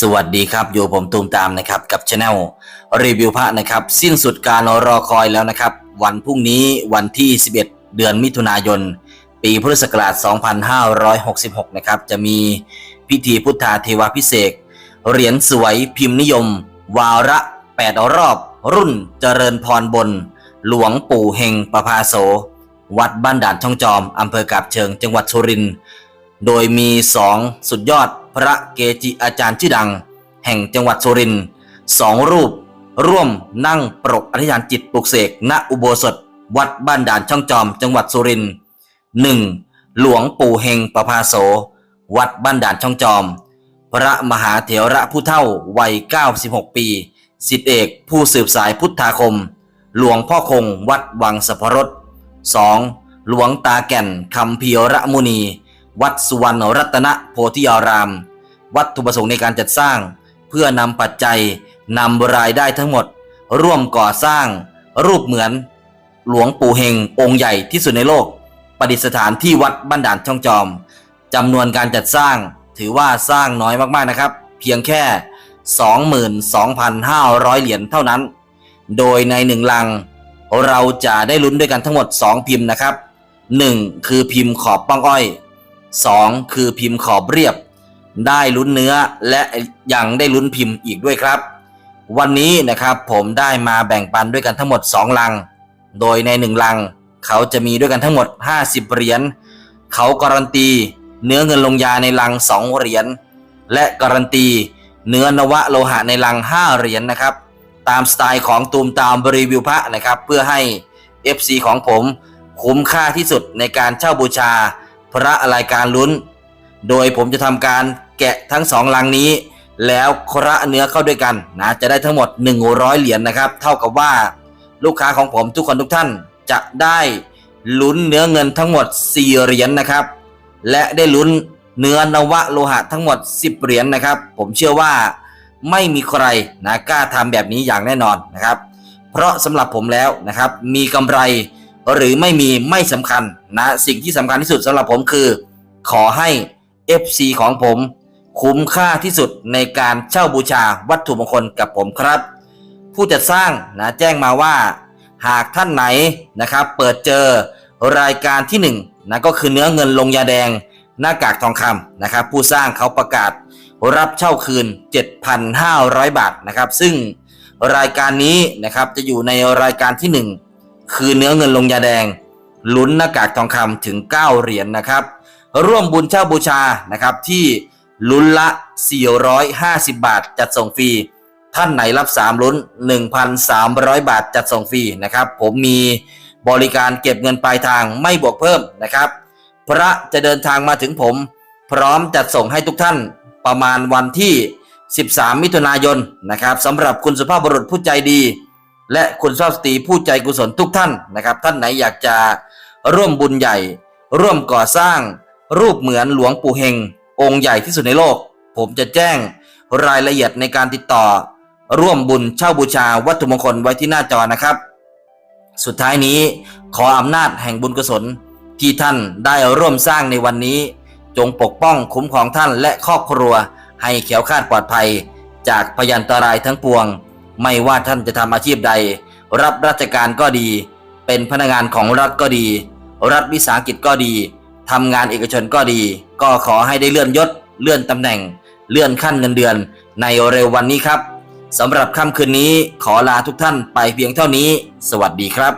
สวัสดีครับอยู่ผมตูมตามนะครับกับช anel รีวิวพระนะครับ สิ้นสุดการรอคอยแล้วนะครับ วันพรุ่งนี้วันที่ 11 เดือนมิถุนายน ปีพุทธศักราช 2566 นะครับ จะมีพิธีพุทธาเทวาพิเศษเหรียญสวยพิมพ์นิยม วาระ 8 รอบ รุ่นเจริญพรบน หลวงปู่เฮงประภาโส วัดบ้านด่านช่องจอมอำเภอกาบเชิงจังหวัดสุรินทร์โดยมีสองสุดยอด พระเกจิอาจารย์ชื่อดัง แห่งจังหวัดสุรินทร์สองรูป ร่วมนั่งปรกอธิษฐานจิตปลุกเสกณอุโบสถ วัดบ้านด่านช่องจอม จังหวัดสุรินทร์หนึ่งหลวงปู่เฮงประภาโส วัดบ้านด่านช่องจอม พระมหาเถระผู้เท่าวัย 96 ปีสิทธิเอกผู้สืบสายพุทธาคม หลวงพ่อคงวัดวังสพรส 2. หลวงตาแก่นคำเพียระมุนี วัดสุวรรณรัตนโพธิยาราม วัตถุประสงค์ในการจัดสร้าง เพื่อนำปัจจัยนำรายได้ทั้งหมด ร่วมก่อสร้าง รูปเหมือน หลวงปู่เฮงองค์ใหญ่ที่สุดในโลก ประดิษฐานที่วัดบ้านด่านช่องจอมจำนวนการจัดสร้างถือว่าสร้างน้อยมากๆนะครับ เพียงแค่ 22,500 เหรียญเท่านั้น โดยในหนึ่งลัง เราจะได้ลุ้นด้วยกันทั้งหมด 2 พิมพ์นะครับ 1. คือพิมพ์ขอบป้องอ้อย 2. คือพิมพ์ขอบเรียบ ได้ลุ้นเนื้อและยังได้ลุ้นพิมพ์อีกด้วยครับ วันนี้นะครับผมได้มาแบ่งปันด้วยกันทั้งหมด 2 ลัง โดยใน 1 ลัง เขาจะมีด้วยกันทั้งหมด 50 เหรียญเขาการันตี เนื้อเงินลงยาในลัง 2 เหรียญและการันตี เนื้อนวะโลหะในลัง 5 เหรียญนะครับ ตามสไตล์ของตูมตามรีวิวพระนะครับ เพื่อให้ FC ของผมคุ้มค่าที่สุดในการเช่าบูชา พระรายการลุ้น โดยผมจะทำการแกะทั้งสองลังนี้ แล้วคระเนื้อเข้าด้วยกันนะจะได้ทั้งหมด 100 เหรียญนะครับ เท่ากับว่าลูกค้าของผมทุกคนทุกท่านจะได้ลุ้นเนื้อเงินทั้งหมด 4 เหรียญนะครับ และได้ลุ้นเนื้อนวะโลหะทั้งหมด 10 เหรียญนะครับ ผมเชื่อว่าไม่มีใครนะกล้าทำแบบนี้อย่างแน่นอนนะครับ เพราะสำหรับผมแล้วนะครับมีกำไร หรือไม่มีไม่สำคัญนะสิ่งที่สำคัญที่สุดสำหรับผมคือ ขอให้ FC ของผม คุ้มค่าที่สุดในการเช่าบูชาวัตถุมงคลกับผมครับ ผู้จัดสร้างนะแจ้งมาว่า หากท่านไหนนะครับเปิดเจอรายการที่หนึ่งนะก็คือเนื้อเงินลงยาแดงหน้ากากทองคำนะครับ ผู้สร้างเขาประกาศรับเช่าคืน 7,500 บาทนะครับ ซึ่งรายการนี้นะครับจะอยู่ในรายการที่หนึ่ง คือเนื้อเงินลงยาแดง ลุ้นหน้ากากทองคำถึง 9 เหรียญนะครับ ร่วมบุญเช่าบูชานะครับที่ลุ้นละ 450 บาทจัดส่งฟรี ท่านไหนรับ 3 ลุ้น 1,300 บาทจัดส่งฟรีนะครับ ผมมีบริการเก็บเงินปลายทางไม่บวกเพิ่มนะครับ พระจะเดินทางมาถึงผม พร้อมจัดส่งให้ทุกท่านประมาณวันที่ 13 มิถุนายนนะครับสำหรับคุณสุภาพบุรุษผู้ใจดี และคุณชอบสตรีผู้ใจกุศลทุกท่านนะครับ ท่านไหนอยากจะร่วมบุญใหญ่ ร่วมก่อสร้าง รูปเหมือนหลวงปู่เฮง องค์ใหญ่ที่สุดในโลก ผมจะแจ้งรายละเอียดในการติดต่อ ร่วมบุญเช่าบูชาวัตถุมงคลไว้ที่หน้าจอนะครับ สุดท้ายนี้ขออำนาจแห่งบุญกุศลที่ท่านได้ร่วมสร้างในวันนี้ จงปกป้องคุ้มครองท่านและครอบครัวให้แขล้วคาดปลอดภัย จากพยันตรายทั้งปวง ไม่ว่าท่านจะทำอาชีพใด รับราชการก็ดี เป็นพนักงานของรัฐก็ดี รัฐวิสาหกิจก็ดีทำงานเอกชนก็ดี ก็ขอให้ได้เลื่อนยศ เลื่อนตำแหน่ง เลื่อนขั้นเงินเดือน ในเร็ววันนี้ครับสำหรับค่ำคืนนี้ขอลาทุกท่านไปเพียงเท่านี้ สวัสดีครับ